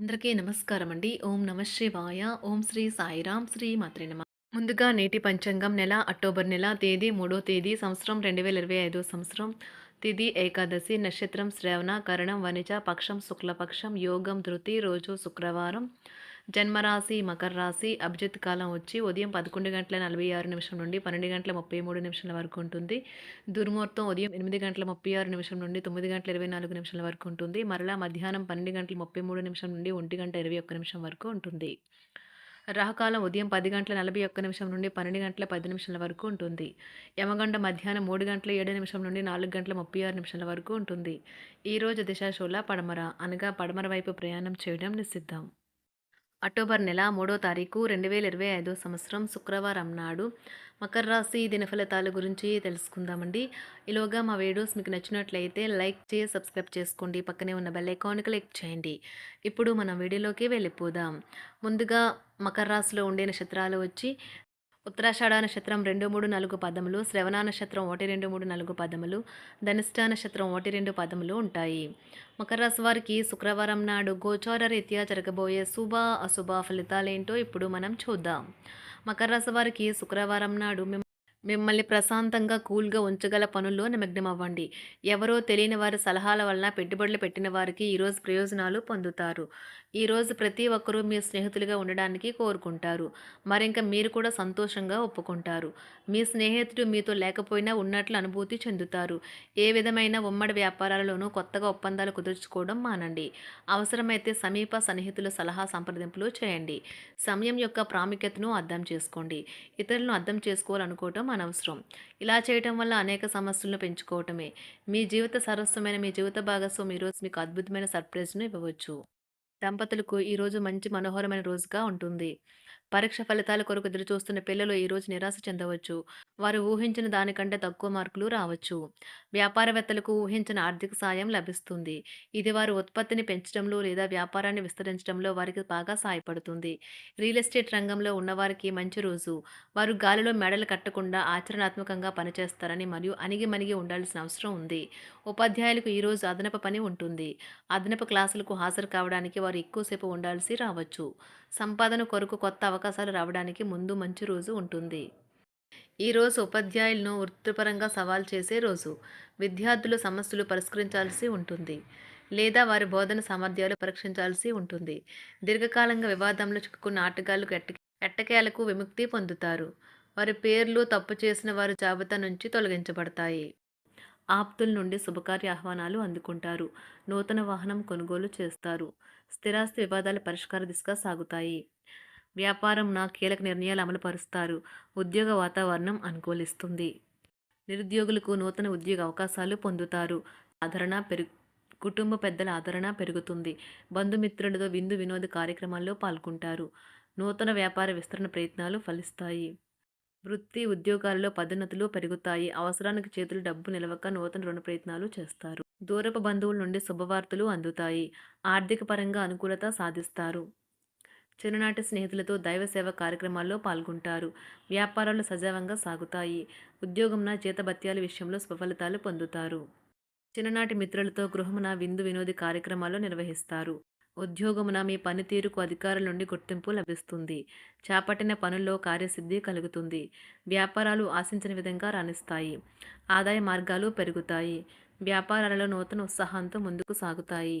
అందరికీ నమస్కారం అండి ఓం నమ శివాయ. ఓం శ్రీ సాయిరాం శ్రీ మాత్రే నమ. ముందుగా నేటి పంచాంగం నెల అక్టోబర్ నెల తేదీ మూడో తేదీ సంవత్సరం రెండు వేల ఇరవై ఐదో సంవత్సరం. తిథి ఏకాదశి నక్షత్రం శ్రవణ కరణం వనిజ పక్షం శుక్లపక్షం యోగం ధృతి రోజు శుక్రవారం. జన్మరాశి మకర రాశి అభిజిత్ కాలం వచ్చి ఉదయం పదకొండు గంటల నలభై ఆరు నిమిషం నుండి పన్నెండు గంటల ముప్పై మూడు నిమిషాల వరకు ఉంటుంది. దుర్ముహూర్తం ఉదయం ఎనిమిది గంటల ముప్పై ఆరు నిమిషం నుండి తొమ్మిది గంటల ఇరవై నాలుగు నిమిషాల వరకు ఉంటుంది. మరలా మధ్యాహ్నం పన్నెండు గంటల ముప్పై మూడు నిమిషం నుండి ఒంటి గంట ఇరవై ఒక్క నిమిషం వరకు ఉంటుంది. రాహకాలం ఉదయం పది గంటల నలభై ఒక్క నిమిషం నుండి పన్నెండు గంటల పది నిమిషాల వరకు ఉంటుంది. యమగండ మధ్యాహ్నం మూడు గంటల ఏడు నిమిషం నుండి నాలుగు గంటల ముప్పై ఆరు నిమిషాల వరకు ఉంటుంది. ఈరోజు దిశాశూల పడమర అనగా పడమర వైపు ప్రయాణం చేయడం నిషిద్ధం. అక్టోబర్ నెల మూడో తారీఖు రెండు వేల ఇరవై ఐదో సంవత్సరం శుక్రవారం నాడు మకర రాశి దినఫలితాల గురించి తెలుసుకుందామండి. ఈలోగా మా వీడియోస్ మీకు నచ్చినట్లయితే లైక్ చేసి సబ్స్క్రైబ్ చేసుకోండి. పక్కనే ఉన్న బెల్ ఐకాన్ క్లిక్ చేయండి. ఇప్పుడు మనం వీడియోలోకి వెళ్ళిపోదాం. ముందుగా మకర రాశిలో ఉండే నక్షత్రాలు వచ్చి ఉత్తరాషాఢ నక్షత్రం రెండు మూడు నాలుగు పదములు శ్రవణ నక్షత్రం ఒకటి రెండు మూడు నాలుగు పదములు ధనిష్ట నక్షత్రం ఒకటి రెండు పదములు ఉంటాయి. మకర రాశి వారికి శుక్రవారం నాడు గోచార రీత్యా జరగబోయే శుభ అశుభ ఫలితాలేంటో ఇప్పుడు మనం చూద్దాం. మకర రాశి వారికి శుక్రవారం నాడు మిమ్మల్ని ప్రశాంతంగా కూల్గా ఉంచగల పనుల్లో నిమగ్నం అవ్వండి ఎవరో తెలియని వారి సలహాల వలన పెట్టుబడులు పెట్టిన వారికి ఈరోజు ప్రయోజనాలు పొందుతారు. ఈరోజు ప్రతి ఒక్కరూ మీ స్నేహితులుగా ఉండడానికి కోరుకుంటారు. మరింక మీరు కూడా సంతోషంగా ఒప్పుకుంటారు. మీ స్నేహితుడు మీతో లేకపోయినా ఉన్నట్లు అనుభూతి చెందుతారు. ఏ విధమైన ఉమ్మడి వ్యాపారాలలోనూ కొత్తగా ఒప్పందాలు కుదుర్చుకోవడం మానండి. అవసరమైతే సమీప సన్నిహితుల సలహా సంప్రదింపులు చేయండి. సమయం యొక్క ప్రాముఖ్యతను అర్థం చేసుకోండి. ఇతరులను అర్థం చేసుకోవాలనుకోవటం అనవసరం. ఇలా చేయటం వల్ల అనేక సమస్యలను పెంచుకోవటమే. మీ జీవిత సరస్వమైన మీ జీవిత భాగస్వామి ఈరోజు మీకు అద్భుతమైన సర్ప్రైజ్ను ఇవ్వవచ్చు. దంపతులకు ఈరోజు మంచి మనోహరమైన రోజుగా ఉంటుంది. పరీక్ష ఫలితాల కొరకు ఎదురుచూస్తున్న పిల్లలు ఈరోజు నిరాశ చెందవచ్చు. వారు ఊహించిన దానికంటే తక్కువ మార్కులు రావచ్చు. వ్యాపారవేత్తలకు ఊహించిన ఆర్థిక సాయం లభిస్తుంది. ఇది వారి ఉత్పత్తిని పెంచడంలో లేదా వ్యాపారాన్ని విస్తరించడంలో వారికి బాగా సహాయపడుతుంది రియల్ ఎస్టేట్ రంగంలో ఉన్నవారికి మంచి రోజు. వారు గాలిలో మెడలు కట్టకుండా ఆచరణాత్మకంగా పనిచేస్తారని మరియు అణిగి మణిగి ఉండాల్సిన అవసరం ఉంది. ఉపాధ్యాయులకు ఈరోజు అదనపు పని ఉంటుంది. అదనపు క్లాసులకు హాజరు కావడానికి వారు ఎక్కువసేపు ఉండాల్సి రావచ్చు. సంపాదన కొరకు కొత్త అవకాశాలు రావడానికి ముందు మంచి రోజు ఉంటుంది. ఈరోజు ఉపాధ్యాయులను వృత్తిపరంగా సవాల్ చేసే రోజు. విద్యార్థులు సమస్యలు పరిష్కరించాల్సి ఉంటుంది. లేదా వారి బోధన సామర్థ్యాలు పరీక్షించాల్సి ఉంటుంది. దీర్ఘకాలంగా వివాదంలో చిక్కుకున్న ఆటగాళ్ళు ఎట్ట ఎట్టకేలకు విముక్తి పొందుతారు. వారి పేర్లు తప్పు చేసిన వారి జాబితా నుంచి తొలగించబడతాయి. ఆప్తుల నుండి శుభకార్య ఆహ్వానాలు అందుకుంటారు. నూతన వాహనం కొనుగోలు చేస్తారు. స్థిరాస్తి వివాదాల పరిష్కార దిశగా సాగుతాయి. వ్యాపారం నా కీలక నిర్ణయాలు అమలు పరుస్తారు ఉద్యోగ వాతావరణం అనుకూలిస్తుంది. నిరుద్యోగులకు నూతన ఉద్యోగ అవకాశాలు పొందుతారు. ఆదరణ పెరుగు కుటుంబ పెద్దల ఆదరణ పెరుగుతుంది. బంధుమిత్రులతో విందు వినోద కార్యక్రమాల్లో పాల్గొంటారు. నూతన వ్యాపార విస్తరణ ప్రయత్నాలు ఫలిస్తాయి. వృత్తి ఉద్యోగాల్లో పదోన్నతులు పెరుగుతాయి. అవసరానికి చేతులు డబ్బు నిలవక నూతన రుణ ప్రయత్నాలు చేస్తారు. దూరపు బంధువుల నుండి శుభవార్తలు అందుతాయి. ఆర్థిక పరంగా అనుకూలత సాధిస్తారు. చిన్ననాటి స్నేహితులతో దైవ సేవ కార్యక్రమాల్లో పాల్గొంటారు. వ్యాపారాలు సజావంగా సాగుతాయి. ఉద్యోగంన జీతభత్యాల విషయంలో స్వఫలితాలు పొందుతారు. చిన్ననాటి మిత్రులతో గృహమున విందు వినోది కార్యక్రమాలు నిర్వహిస్తారు. ఉద్యోగమున మీ పనితీరుకు అధికారుల నుండి గుర్తింపు లభిస్తుంది. చేపట్టిన పనుల్లో కార్యసిద్ధి కలుగుతుంది. వ్యాపారాలు ఆశించిన విధంగా రాణిస్తాయి. ఆదాయ మార్గాలు పెరుగుతాయి. వ్యాపారాలలో నూతన ఉత్సాహంతో ముందుకు సాగుతాయి.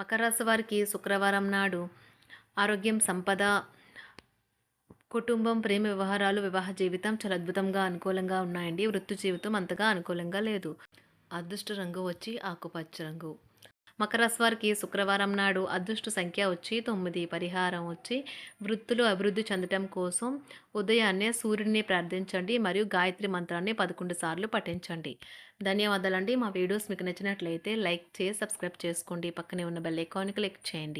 మకర రాశి వారికి శుక్రవారం నాడు ఆరోగ్యం సంపద కుటుంబం ప్రేమ వ్యవహారాలు వివాహ జీవితం చాలా అద్భుతంగా అనుకూలంగా ఉన్నాయండి. వృత్తి జీవితం అంతగా అనుకూలంగా లేదు. అదృష్ట రంగు వచ్చి ఆకుపచ్చ రంగు. మకర రాశి వారికి శుక్రవారం నాడు అదృష్ట సంఖ్య వచ్చి తొమ్మిది పరిహారం వచ్చి వృత్తులు అభివృద్ధి చెందటం కోసం ఉదయాన్నే సూర్యుడిని ప్రార్థించండి మరియు గాయత్రి మంత్రాన్ని పదకొండు సార్లు పఠించండి. ధన్యవాదాలండి. మా వీడియోస్ మీకు నచ్చినట్లయితే లైక్ చేసి సబ్స్క్రైబ్ చేసుకోండి. పక్కనే ఉన్న బెల్ ఐకాన్కి క్లిక్ చేయండి.